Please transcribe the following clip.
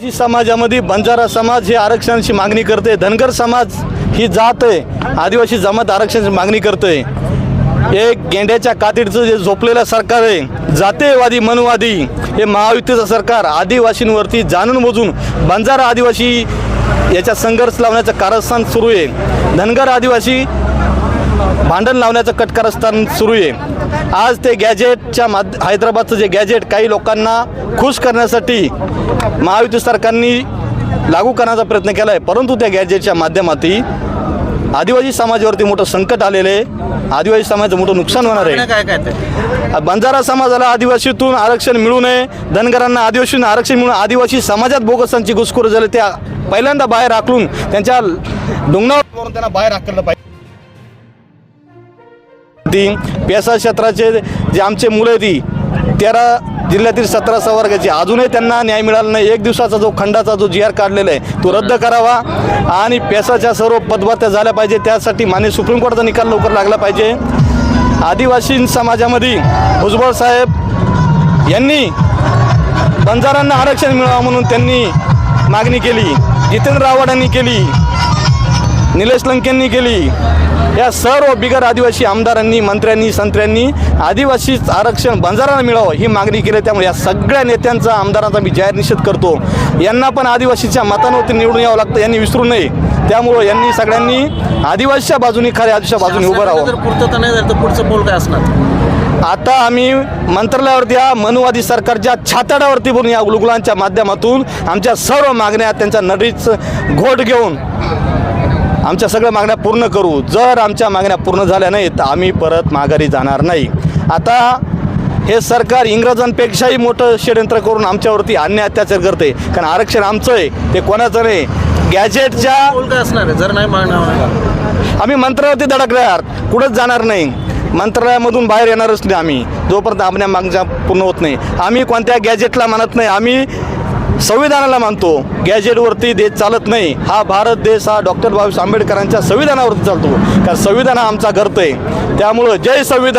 जी समाजामध्ये बंजारा समाज हे आरक्षणाची मागणी करते. धनगर समाज ही जात आहे. आदिवासी जमात आरक्षणाची मागणी करते. एक गेंड्याच्या कातीडचं जे झोपलेलं सरकार आहे जातेवादी मनवादी हे महायुतीचं सरकार आदिवासींवरती जाणून बुजून बंजारा आदिवासी याच्या संघर्ष लावण्याचं कारस्थान सुरू आहे. धनगर आदिवासी भांडण लावण्याचं कटकारस्थान सुरू आहे. आज ते गॅजेटच्या माध हैदराबादचं जे गॅजेट काही लोकांना खुश करण्यासाठी महायुती सरकारने लागू करण्याचा प्रयत्न केला आहे परंतु त्या गॅजेटच्या माध्यमातून आदिवासी समाजावरती मोठं संकट आलेलं आहे. आदिवासी समाजाचं मोठं नुकसान होणार आहे. बंजारा समाजाला आदिवासीतून आरक्षण मिळू नये. धनगरांना आदिवासीतून आरक्षण मिळून आदिवासी समाजात बोगसांची घुसखोरी झाली. त्या पहिल्यांदा बाहेर आखलून त्यांच्या डोंगरावरून त्यांना बाहेर हाकललं पाहिजे. होती. पेसा क्षेत्राचे जे आमचे मुलं आहेत ती तेरा जिल्ह्यातील सतरा सवर्गाचे अजूनही त्यांना न्याय मिळाला नाही. एक दिवसाचा जो खंडाचा जो जी आर काढलेला आहे तो रद्द करावा आणि पेसाच्या सर्व पदभत्या झाल्या पाहिजे. त्यासाठी मान्य सुप्रीम कोर्टाचा निकाल लवकर लागला पाहिजे. आदिवासी समाजामध्ये भुजबळ साहेब यांनी बंजारांना आरक्षण मिळावं म्हणून त्यांनी मागणी केली. जितेंद्र आव्हाडांनी केली. निलेश लंकेंनी केली. या सर्व बिगर आदिवासी आमदारांनी मंत्र्यांनी संत्र्यांनी आदिवासी आरक्षण बंजारांना मिळावं ही मागणी केली. त्यामुळे या सगळ्या नेत्यांचा आमदारांचा मी जाहीर निषेध करतो. यांना पण आदिवासीच्या मतांवरती निवडून यावं लागतं यांनी विसरू नये. त्यामुळं यांनी सगळ्यांनी आदिवासीच्या बाजूनी खऱ्या आदिवासीच्या बाजूने उभं राहावं. जर पूर्तता नाही झाली तर पुढचं पोल काय असणार? आता आम्ही मंत्रालयावरती या मनुवादी सरकारच्या छाताडावरती बोलून या गुलगुलांच्या माध्यमातून आमच्या सर्व मागण्या त्यांच्या नडीच घोट घेऊन आमच्या सगळ्या मागण्या पूर्ण करू. जर आमच्या मागण्या पूर्ण झाल्या नाहीत तर आम्ही परत माघारी जाणार नाही. आता हे सरकार इंग्रजांपेक्षाही मोठं षडयंत्र करून आमच्यावरती अन्याय अत्याचार करते कारण आरक्षण आमचं आहे ते कोणाचं नाही. गॅजेटच्या असणार आहे? जर नाही मागणार आम्ही मंत्रालयावरती धडकल्यावर कुठंच जाणार नाही. मंत्रालयामधून बाहेर येणारच नाही आम्ही. जोपर्यंत आपल्या मागण्या पूर्ण होत नाही. आम्ही कोणत्या गॅजेटला मानत नाही. आम्ही संविधानाला मानतो. गॅजेटवरती देश चालत नाही. हा भारत देश हा डॉक्टर बाबासाहेब आंबेडकरांच्या संविधानावरती चालतो. कारण संविधान हा आमचा करतोय त्यामुळं जय संविधान.